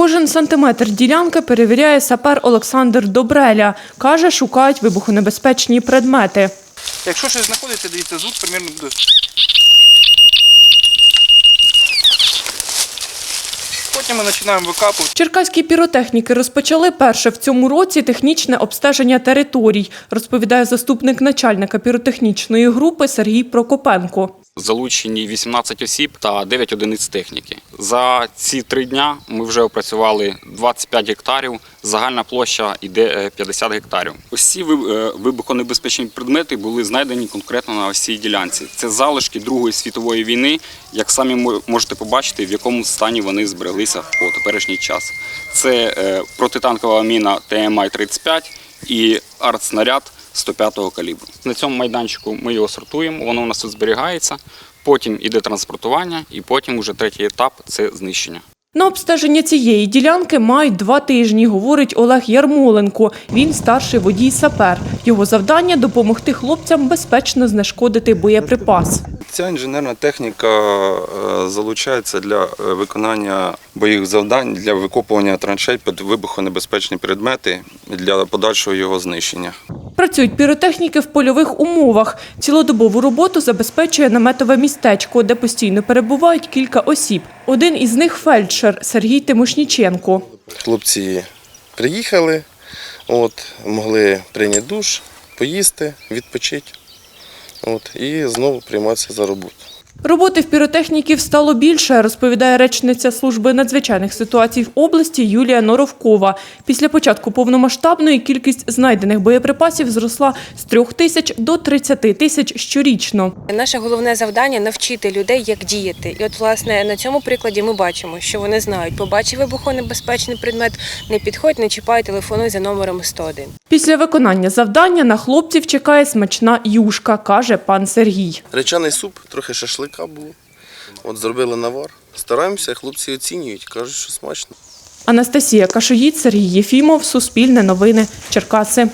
Кожен сантиметр ділянки перевіряє сапер Олександр Добреля. Каже, шукають вибухонебезпечні предмети. Якщо щось знаходите, дивіться, звук примерно буде. Потім ми починаємо викапувати. Черкаські піротехніки розпочали перше в цьому році технічне обстеження територій, розповідає заступник начальника піротехнічної групи Сергій Прокопенко. Залучені 18 осіб та 9 одиниць техніки. За ці три дня ми вже опрацювали 25 гектарів. Загальна площа йде е, 50 гектарів. Усі е, вибухонебезпечні предмети були знайдені конкретно на ось цій ділянці. Це залишки Другої світової війни. Як самі можете побачити, в якому стані вони збереглися по теперішній час. Це е, протитанкова міна ТМА-35 і артснаряд 105-го калібру. На цьому майданчику ми його сортуємо, воно у нас тут зберігається. Потім іде транспортування, і потім уже третій етап це знищення. На обстеження цієї ділянки мають два тижні, говорить Олег Ярмоленко. Він старший водій-сапер. Його завдання допомогти хлопцям безпечно знешкодити боєприпас. Ця інженерна техніка е, залучається для е, виконання бойових завдань для викопування траншей під вибухонебезпечні предмети для подальшого його знищення. Працюють піротехніки в польових умовах. Цілодобову роботу забезпечує наметове містечко, де постійно перебувають кілька осіб. Один із них фельдшер Сергій Тимошніченко. Хлопці приїхали, от, могли прийняти душ, поїсти, відпочити от, і знову прийматися за роботу. Роботи в піротехніків стало більше, розповідає речниця служби надзвичайних ситуацій в області Юлія Норовкова. Після початку повномасштабної кількість знайдених боєприпасів зросла з трьох тисяч до 30 тисяч щорічно. Наше головне завдання навчити людей, як діяти. І от, власне, на цьому прикладі ми бачимо, що вони знають, побачив вибухонебезпечний предмет, не підходь, не чіпай, телефонуй за номером 101. Після виконання завдання на хлопців чекає смачна юшка, каже пан Сергій. Речаний суп, трохи шашлика було. От зробили навар. Стараємося, хлопці оцінюють, кажуть, що смачно. Анастасія Кашоїд, Сергій Єфімов, Суспільне новини, Черкаси.